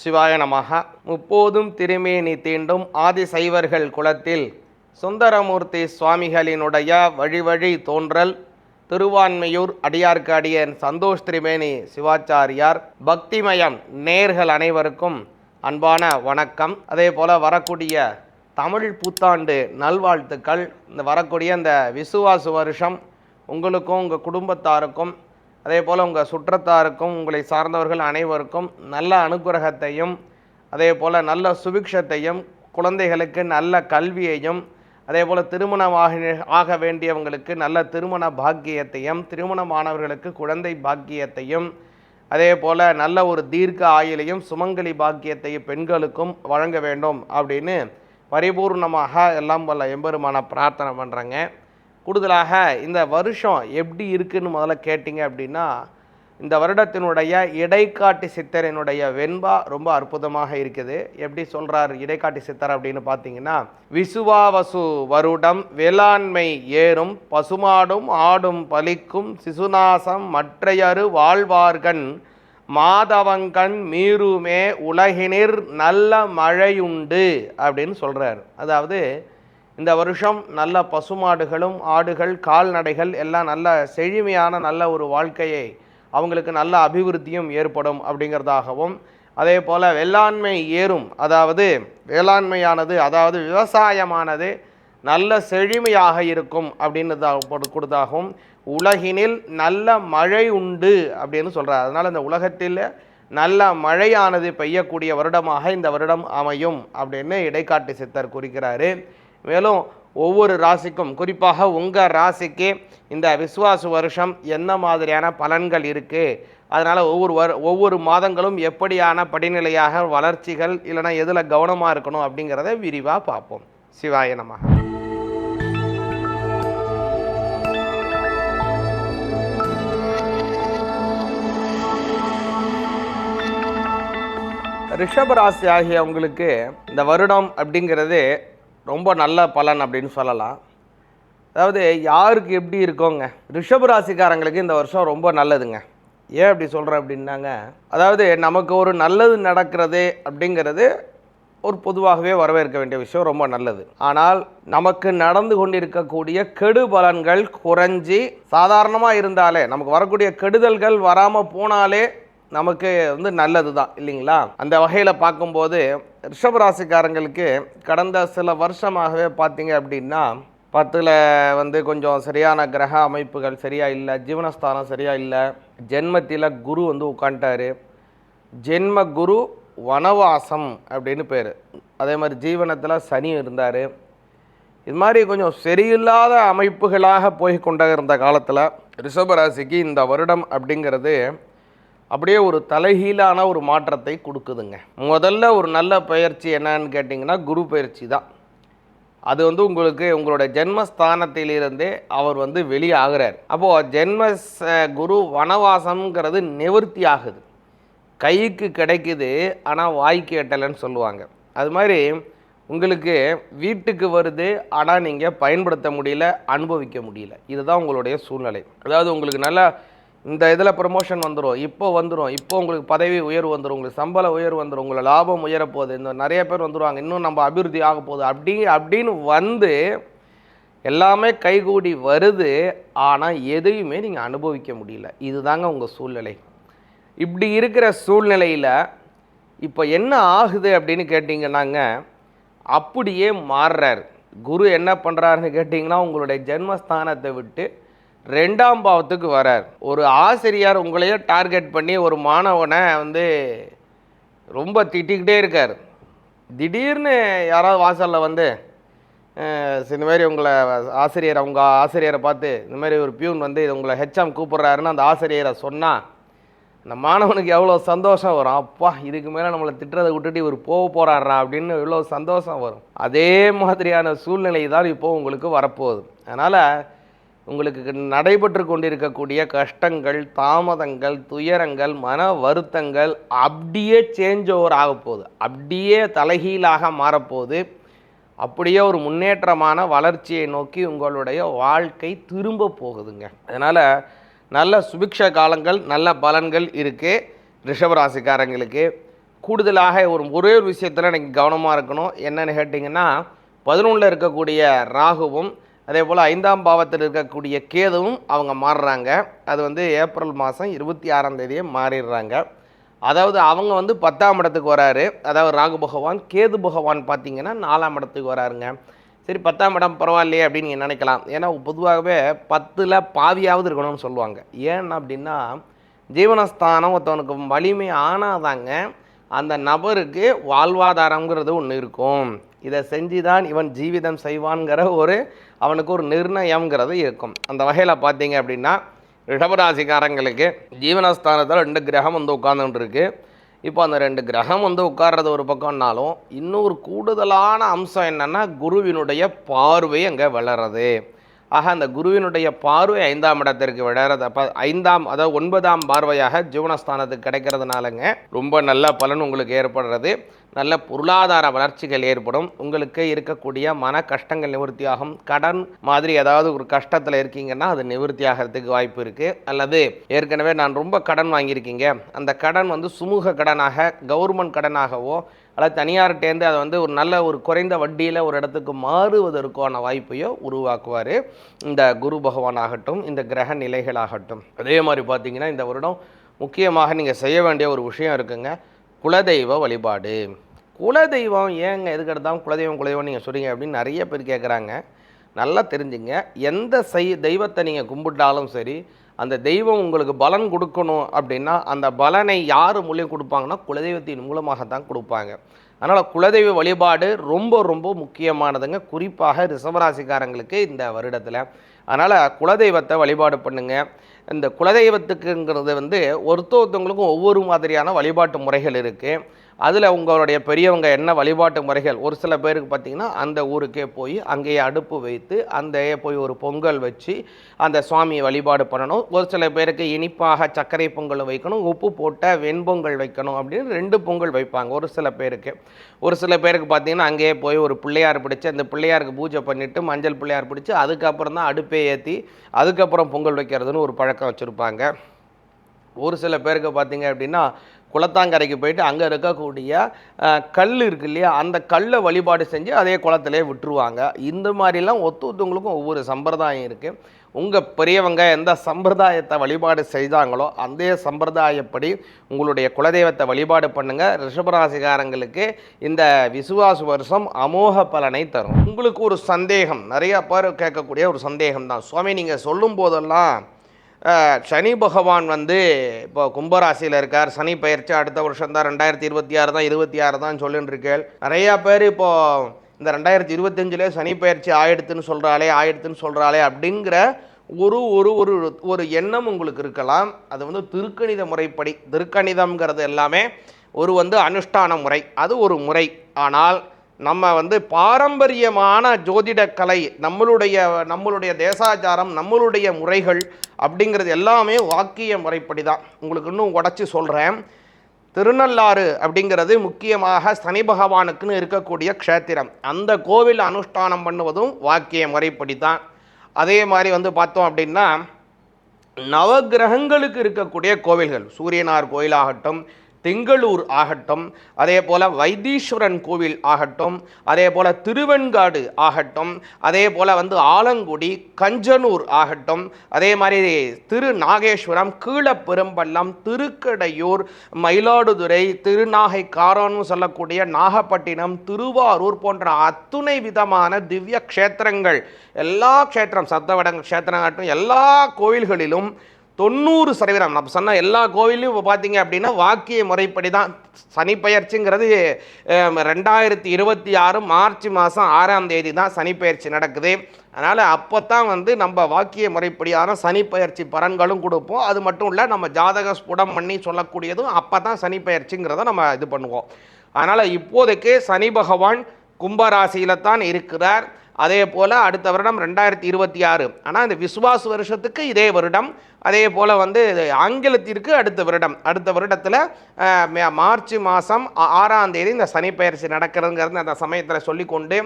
சிவாய நமக முப்போதும் திருமேனி தீண்டும் ஆதிசைவர்கள் குலத்தில் சுந்தரமூர்த்தி சுவாமிகளினுடைய வழிவழி தோன்றல் திருவான்மையூர் அடியார்க்கு அடியன் சந்தோஷ் திரிமேனி சிவாச்சாரியார். பக்திமயம் நேர்கள் அனைவருக்கும் அன்பான வணக்கம். அதே போல் வரக்கூடிய தமிழ் புத்தாண்டு நல்வாழ்த்துக்கள். இந்த வரக்கூடிய இந்த விசுவாசு வருஷம் உங்களுக்கும் உங்கள் குடும்பத்தாருக்கும் அதே போல் உங்கள் சுற்றத்தாருக்கும் உங்களை சார்ந்தவர்கள் அனைவருக்கும் நல்ல அனுகிரகத்தையும் அதே போல் நல்ல சுபிக்ஷத்தையும் குழந்தைகளுக்கு நல்ல கல்வியையும் அதே போல் திருமணமாக ஆக வேண்டியவங்களுக்கு நல்ல திருமண பாக்கியத்தையும் திருமணமானவர்களுக்கு குழந்தை பாக்கியத்தையும் அதே போல் நல்ல ஒரு தீர்க்க ஆயுளையும் சுமங்கலி பாக்கியத்தையும் பெண்களுக்கும் வழங்க வேண்டும் அப்படின்னு பரிபூர்ணமாக எல்லாம் வல்ல எம்பெருமான பிரார்த்தனை பண்ணுறேங்க கூடுதலாக இந்த வருஷம் எப்படி இருக்குன்னு முதல்ல கேட்டிங்க அப்படின்னா இந்த வருடத்தினுடைய இடைக்காட்டி சித்தரினுடைய வெண்பா ரொம்ப அற்புதமாக இருக்குது. எப்படி சொல்கிறார் இடைக்காட்டி சித்தர் அப்படின்னு பார்த்தீங்கன்னா விசுவாவசு வருடம் வேளாண்மை ஏறும் பசுமாடும் ஆடும் பலிக்கும் சிசுநாசம் மற்றையரு வாழ்வார்கண் மாதவங்கண் மீறுமே உலகினிர் நல்ல மழையுண்டு அப்படின்னு சொல்கிறார் அதாவது இந்த வருஷம் நல்ல பசுமாடுகளும் ஆடுகள் கால்நடைகள் எல்லாம் நல்ல செழுமையான நல்ல ஒரு வாழ்க்கையை அவங்களுக்கு நல்ல அபிவிருத்தியும் ஏற்படும் அப்படிங்கிறதாகவும் அதே போல் வேளாண்மை ஏறும். அதாவது வேளாண்மையானது அதாவது விவசாயமானது நல்ல செழுமையாக இருக்கும் அப்படின்னு கொடுத்தாகவும் உலகினில் நல்ல மழை உண்டு அப்படின்னு சொல்கிறார் அதனால் இந்த உலகத்தில் நல்ல மழையானது பெய்யக்கூடிய வருடமாக இந்த வருடம் அமையும் அப்படின்னு இடைக்காட்டு சித்தர் குறிக்கிறாரு மேலும் ஒவ்வொரு ராசிக்கும் குறிப்பாக உங்கள் ராசிக்கு இந்த விசுவாச வருஷம் என்ன மாதிரியான பலன்கள் இருக்குது அதனால் ஒவ்வொரு வரு ஒவ்வொரு மாதங்களும் எப்படியான படிநிலையாக வளர்ச்சிகள் இல்லைனா எதில் கவனமாக இருக்கணும் அப்படிங்கிறத விரிவாக பார்ப்போம். சிவாய நமக ரிஷபராசி ஆகிய உங்களுக்கு இந்த வருடம் அப்படிங்கிறது ரொம்ப நல்ல பலன் அப்படின்னு சொல்லலாம். அதாவது யாருக்கு எப்படி இருக்கோங்க? ரிஷபராசிக்காரங்களுக்கு இந்த வருஷம் ரொம்ப நல்லதுங்க. ஏன் அப்படி சொல்கிறேன் அப்படின்னாங்க அதாவது நமக்கு ஒரு நல்லது நடக்கிறது அப்படிங்கிறது ஒரு பொதுவாகவே வரவேற்க வேண்டிய விஷயம் ரொம்ப நல்லது. ஆனால் நமக்கு நடந்து கொண்டிருக்கக்கூடிய கெடு பலன்கள் குறைஞ்சி சாதாரணமாக இருந்தாலே நமக்கு வரக்கூடிய கெடுதல்கள் வராமல் போனாலே நமக்கு வந்து நல்லது தான் இல்லைங்களா? அந்த வகையில் பார்க்கும்போது ரிஷபராசிக்காரங்களுக்கு கடந்த சில வருஷமாகவே பார்த்தீங்க அப்படின்னா பத்தில் வந்து கொஞ்சம் சரியான கிரக அமைப்புகள் சரியாக இல்லை ஜீவனஸ்தானம் சரியாக இல்லை. ஜென்மத்தில் குரு வந்து உட்காந்துட்டாரு ஜென்ம குரு வனவாசம் அப்படின்னு பேர். அதே மாதிரி ஜீவனத்தில் சனி இருந்தார். இது மாதிரி கொஞ்சம் சரியில்லாத அமைப்புகளாக போய் கொண்ட இருந்த காலத்தில் ரிஷபராசிக்கு இந்த வருடம் அப்படிங்கிறது அப்படியே ஒரு தலைகீழான ஒரு மாற்றத்தை கொடுக்குதுங்க. முதல்ல ஒரு நல்ல பயிற்சி என்னன்னு கேட்டிங்கன்னா குரு பயிற்சி தான். அது வந்து உங்களுக்கு உங்களோட ஜென்மஸ்தானத்திலிருந்தே அவர் வந்து வெளியே ஆகிறார் அப்போது ஜென்ம குரு வனவாசம்ங்கிறது நிவர்த்தி ஆகுது. கைக்கு கிடைக்குது ஆனால் வாய்க்கு எட்டலைன்னு சொல்லுவாங்க. அது மாதிரி உங்களுக்கு வீட்டுக்கு வருது ஆனால் நீங்கள் பயன்படுத்த முடியல அனுபவிக்க முடியல. இதுதான் உங்களுடைய சூழ்நிலை. அதாவது உங்களுக்கு நல்லா இந்த இதில் ப்ரொமோஷன் வந்துடும் இப்போ வந்துடும் இப்போ உங்களுக்கு பதவி உயர்வு வந்துடும் உங்களுக்கு சம்பள உயர்வு வந்துடும் உங்களை லாபம் உயரப்போகுது. இந்த நிறைய பேர் வந்துடுவாங்க இன்னும் நம்ம அபிவிருத்தி ஆக போகுது. அப்படி அப்படின்னு வந்து எல்லாமே கைகூடி வருது. ஆனால் எதையுமே நீங்கள் அனுபவிக்க முடியல. இதுதாங்க உங்கள் சூழ்நிலை. இப்படி இருக்கிற சூழ்நிலையில் இப்போ என்ன ஆகுது அப்படின்னு கேட்டிங்கன்னாங்க அப்படியே மாறுறார். குரு என்ன பண்ணுறாருன்னு கேட்டிங்கன்னா உங்களுடைய ஜென்மஸ்தானத்தை விட்டு ரெண்டாம் பாவத்துக்கு வரார். ஒரு ஆசிரியர் உங்களையே டார்கெட் பண்ணி ஒரு மாணவனை வந்து ரொம்ப திட்டிக்கிட்டே இருக்கார். திடீர்னு யாராவது வாசலில் வந்து இந்த மாதிரி உங்களை ஆசிரியர் அவங்க ஆசிரியரை பார்த்து இந்த மாதிரி ஒரு பியூன் வந்து உங்களை ஹெச்எம் கூப்பிட்றாருன்னு அந்த ஆசிரியரை சொன்னால் அந்த மாணவனுக்கு எவ்வளோ சந்தோஷம் வரும். அப்பா இதுக்கு மேலே நம்மளை திட்டுறதை விட்டுட்டு இவர் போக போகிறாரா அப்படின்னு இவ்வளோ சந்தோஷம் வரும். அதே மாதிரியான சூழ்நிலை தான் இப்போது உங்களுக்கு வரப்போகுது. அதனால் உங்களுக்கு நடைபெற்று கொண்டிருக்கக்கூடிய கஷ்டங்கள் தாமதங்கள் துயரங்கள் மன வருத்தங்கள் அப்படியே சேஞ்ச் ஓவர் ஆக போகுது. அப்படியே தலைகீழாக மாறப்போகுது. அப்படியே ஒரு முன்னேற்றமான வளர்ச்சியை நோக்கி உங்களுடைய வாழ்க்கை திரும்ப போகுதுங்க. அதனால் நல்ல சுபிக்ஷ காலங்கள் நல்ல பலன்கள் இருக்குது ரிஷபராசிக்காரங்களுக்கு. கூடுதலாக ஒரு ஒரே ஒரு விஷயத்தில் நீங்கள் கவனமாக இருக்கணும். என்னென்னு கேட்டிங்கன்னா பதினொன்றில் இருக்கக்கூடிய ராகுவும் அதே போல் ஐந்தாம் பாவத்தில் இருக்கக்கூடிய கேதுவும் அவங்க மாறுறாங்க. அது வந்து ஏப்ரல் மாதம் இருபத்தி ஆறாம் தேதியே மாறிடுறாங்க. அதாவது அவங்க வந்து பத்தாம் இடத்துக்கு வராரு. அதாவது ராகு பகவான் கேது பகவான் பார்த்தீங்கன்னா நாலாம் இடத்துக்கு வராருங்க. சரி பத்தாம் இடம் பரவாயில்லையே அப்படின்னு நீங்கள் நினைக்கலாம். ஏன்னா பொதுவாகவே பத்தில் பாவியாவது இருக்கணும்னு சொல்லுவாங்க. ஏன் அப்படின்னா ஜீவனஸ்தானம் ஒருத்தவனுக்கு வலிமை ஆனாதாங்க அந்த நபருக்கு வாழ்வாதாரங்கிறது ஒன்று இருக்கும். இதை செஞ்சு தான் இவன் ஜீவிதம் செய்வான்ங்கிற ஒரு அவனுக்கு ஒரு நிர்ணயம்ங்கிறது இருக்கும். அந்த வகையில் பார்த்தீங்க அப்படின்னா ரிஷபராசிக்காரங்களுக்கு ஜீவனஸ்தானத்தில் ரெண்டு கிரகம் வந்து உட்கார்ந்துட்டு இருக்குது இப்போ அந்த ரெண்டு கிரகம் வந்து உட்கார்றது ஒரு பக்கம்னாலும் இன்னொரு கூடுதலான அம்சம் என்னென்னா குருவினுடைய பார்வை அங்கே வளருது. ஆக அந்த குருவினுடைய பார்வை ஐந்தாம் இடத்திற்கு விடறது அப்போ ஐந்தாம் அதாவது ஒன்பதாம் பார்வையாக ஜீவனஸ்தானத்துக்கு கிடைக்கிறதுனாலங்க ரொம்ப நல்ல பலன் உங்களுக்கு ஏற்படுறது. நல்ல பொருளாதார வளர்ச்சிகள் ஏற்படும். உங்களுக்கு இருக்கக்கூடிய மன கஷ்டங்கள் நிவர்த்தியாகும். கடன் மாதிரி ஏதாவது ஒரு கஷ்டத்தில் இருக்கீங்கன்னா அது நிவர்த்தி ஆகிறதுக்கு வாய்ப்பு இருக்குது அல்லது ஏற்கனவே நான் ரொம்ப கடன் வாங்கியிருக்கீங்க. அந்த கடன் வந்து சுமூக கடனாக கவர்மெண்ட் கடனாகவோ அல்லது தனியார்கிட்டேருந்து அதை வந்து ஒரு நல்ல ஒரு குறைந்த வட்டியில் ஒரு இடத்துக்கு மாறுவதற்கான வாய்ப்பையோ உருவாக்குவார். இந்த குரு பகவான் ஆகட்டும் இந்த கிரக நிலைகளாகட்டும். அதே மாதிரி பார்த்தீங்கன்னா இந்த வருடம் முக்கியமாக நீங்கள் செய்ய வேண்டிய ஒரு விஷயம் இருக்குங்க. குலதெய்வ வழிபாடு. குலதெய்வம் ஏங்க எதுக்கு எடுத்தாலும் குலதெய்வம் குலதெய்வம் நீங்கள் சொல்கிறீங்க அப்படின்னு நிறைய பேர் கேட்குறாங்க நல்லா தெரிஞ்சுங்க. எந்த செய் தெய்வத்தை நீங்கள் கும்பிட்டாலும் சரி அந்த தெய்வம் உங்களுக்கு பலன் கொடுக்கணும் அப்படின்னா அந்த பலனை யார் மூலியம் கொடுப்பாங்கன்னா குலதெய்வத்தின் மூலமாக தான் கொடுப்பாங்க. அதனால் குலதெய்வ வழிபாடு ரொம்ப ரொம்ப முக்கியமானதுங்க. குறிப்பாக ரிஷபராசிக்காரங்களுக்கு இந்த வருடத்தில். அதனால் குலதெய்வத்தை வழிபாடு பண்ணுங்கள் இந்த குலதெய்வத்துக்குங்கிறது வந்து ஒருத்த ஒருத்தவங்களுக்கும் ஒவ்வொரு மாதிரியான வழிபாட்டு முறைகள் இருக்குது அதில் உங்களுடைய பெரியவங்க என்ன வழிபாட்டு முறைகள்? ஒரு சில பேருக்கு பார்த்தீங்கன்னா அந்த ஊருக்கே போய் அங்கேயே அடுப்பு வைத்து அந்த போய் ஒரு பொங்கல் வச்சு அந்த சுவாமியை வழிபாடு பண்ணணும். ஒரு சில பேருக்கு இனிப்பாக சர்க்கரை பொங்கல் வைக்கணும் உப்பு போட்ட வெண்பொங்கல் வைக்கணும் அப்படின்னு ரெண்டு பொங்கல் வைப்பாங்க ஒரு சில பேருக்கு. ஒரு சில பேருக்கு பார்த்தீங்கன்னா அங்கேயே போய் ஒரு பிள்ளையார் பிடிச்சி அந்த பிள்ளையாருக்கு பூஜை பண்ணிவிட்டு மஞ்சள் பிள்ளையார் பிடிச்சி அதுக்கப்புறம் தான் அடுப்பே ஏற்றி அதுக்கப்புறம் பொங்கல் வைக்கிறதுன்னு ஒரு பழக்கம் வச்சுருப்பாங்க. ஒரு சில பேருக்கு பார்த்தீங்க அப்படின்னா குளத்தாங்கரைக்கு போயிட்டு அங்கே இருக்கக்கூடிய கல் இருக்கு இல்லையா அந்த கல்லை வழிபாடு செஞ்சு அதே குளத்திலே விட்டுருவாங்க. இந்த மாதிரிலாம் ஒத்து ஒத்துவங்களுக்கும் ஒவ்வொரு சம்பிரதாயம் இருக்குது உங்கள் பெரியவங்க எந்த சம்பிரதாயத்தை வழிபாடு செய்தாங்களோ அந்த சம்பிரதாயப்படி உங்களுடைய குலதெய்வத்தை வழிபாடு பண்ணுங்கள் ரிஷபராசிகாரங்களுக்கு இந்த விசுவாச வருஷம் அமோக பலனை தரும். உங்களுக்கு ஒரு சந்தேகம் நிறையா பேர் கேட்கக்கூடிய ஒரு சந்தேகம் தான் சுவாமி நீங்கள் சொல்லும் போதெல்லாம் சனி பகவான் வந்து இப்போ கும்பராசியில் இருக்கார். சனி பயிற்சி அடுத்த வருஷம் தான். ரெண்டாயிரத்தி இருபத்தி ஆறு தான் இருபத்தி ஆறு தான் சொல்லிட்டு இருக்கேள். நிறையா பேர் இப்போது இந்த ரெண்டாயிரத்தி இருபத்தஞ்சிலே சனி பயிற்சி ஆயிடுத்துன்னு சொல்கிறாளே ஆயிடுத்துன்னு சொல்கிறாளே அப்படிங்கிற ஒரு ஒரு ஒரு ஒரு எண்ணம் உங்களுக்கு இருக்கலாம். அது வந்து திருக்கணித முறைப்படி திருக்கணிதம்ங்கிறது எல்லாமே ஒரு வந்து அனுஷ்டான முறை. அது ஒரு முறை. ஆனால் நம்ம வந்து பாரம்பரியமான ஜோதிட கலை நம்மளுடைய நம்மளுடைய தேசாச்சாரம் நம்மளுடைய முறைகள் அப்படிங்கிறது எல்லாமே வாக்கிய முறைப்படி தான் உங்களுக்கு இன்னும் உடச்சி சொல்கிறேன் திருநள்ளாறு அப்படிங்கிறது முக்கியமாக சனி பகவானுக்குன்னு இருக்கக்கூடிய க்ஷேத்திரம். அந்த கோவில் அனுஷ்டானம் பண்ணுவதும் வாக்கிய முறைப்படி தான் அதே மாதிரி வந்து பார்த்தோம் அப்படின்னா நவக்கிரகங்களுக்கு இருக்கக்கூடிய கோவில்கள் சூரியனார் கோயிலாகட்டும் திங்களூர் ஆகட்டும் அதே போல் வைத்தீஸ்வரன் கோவில் ஆகட்டும் அதே போல் திருவெண்காடு ஆகட்டும் அதே போல் வந்து ஆலங்குடி கஞ்சனூர் ஆகட்டும் அதே மாதிரி திரு நாகேஸ்வரம் கீழப்பெரும்பள்ளம் திருக்கடையூர் மயிலாடுதுறை திருநாகை காரோன்னு சொல்லக்கூடிய நாகப்பட்டினம் திருவாரூர் போன்ற அத்துணை விதமான திவ்ய க்ஷேத்திரங்கள் எல்லா க்ஷேத்திரம் சத்தவடங்க க்ஷேத்திரங்காட்டும் எல்லா கோவில்களிலும் தொண்ணூறு சதவீதம். நம்ம சொன்ன எல்லா கோவிலையும் இப்போ பார்த்தீங்க அப்படின்னா வாக்கிய முறைப்படி தான் சனி பெயர்ச்சிங்கிறது ரெண்டாயிரத்தி இருபத்தி ஆறு மார்ச் மாதம் ஆறாம் தேதி தான் சனி நடக்குது. அதனால் அப்போ தான் வந்து நம்ம வாக்கிய முறைப்படியான சனி பெயர்ச்சி பலன்களும் கொடுப்போம். அது மட்டும் இல்லை நம்ம ஜாதக ஸ்புடம் பண்ணி சொல்லக்கூடியதும் அப்போ தான் சனி நம்ம இது பண்ணுவோம். அதனால் இப்போதைக்கு சனி பகவான் கும்பராசியில் தான் இருக்கிறார். அதே போல் அடுத்த வருடம் ரெண்டாயிரத்தி இருபத்தி ஆறு. ஆனால் இந்த விசுவாச வருஷத்துக்கு இதே வருடம். அதே போல் வந்து ஆங்கிலத்திற்கு அடுத்த வருடம். அடுத்த வருடத்தில் மார்ச் மாதம் ஆறாம் தேதி இந்த சனிப்பயிற்சி நடக்கிறதுங்கிறது அந்த சமயத்தில் சொல்லிக்கொண்டு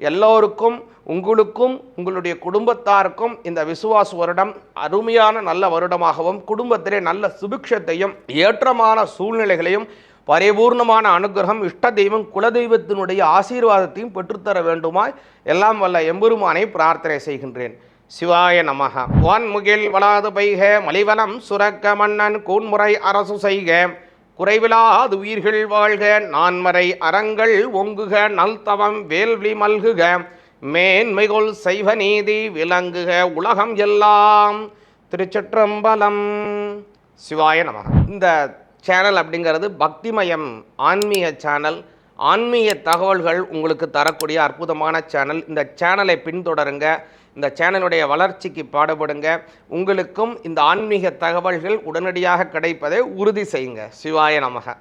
எல்லோருக்கும் உங்களுக்கும் உங்களுடைய குடும்பத்தாருக்கும் இந்த விசுவாச வருடம் அருமையான நல்ல வருடமாகவும் குடும்பத்திலே நல்ல சுபிக்ஷத்தையும் ஏற்றமான சூழ்நிலைகளையும் பரிபூர்ணமான அனுகிரகம் இஷ்ட தெய்வம் குலதெய்வத்தினுடைய ஆசீர்வாதத்தையும் பெற்றுத்தர வேண்டுமாய் எல்லாம் வல்ல எம்பெருமானை பிரார்த்தனை செய்கின்றேன். சிவாய நமக வான்முகில் வளாது பைக மலிவலம் சுரக்க மன்னன் கூன்முறை அரசு செய்க. குறைவிலாது உயிர்கள் வாழ்க நான்மறை அறங்கள் ஒங்குக நல்தவம் வேல்வி மல்குக. மேன்மைகொள் செய்வ நீதி விளங்குக உலகம் எல்லாம் திருச்சிற்றம்பலம். சிவாய நமக இந்த சேனல் அப்படிங்கிறது பக்திமயம் ஆன்மீக சேனல் ஆன்மீக தகவல்கள் உங்களுக்கு தரக்கூடிய அற்புதமான சேனல் இந்த சேனலை பின்தொடருங்க. இந்த சேனலுடைய வளர்ச்சிக்கு பாடுபடுங்க. உங்களுக்கும் இந்த ஆன்மீக தகவல்கள் உடனடியாக கிடைப்பதை உறுதி செய்யுங்க. சிவாய நமக.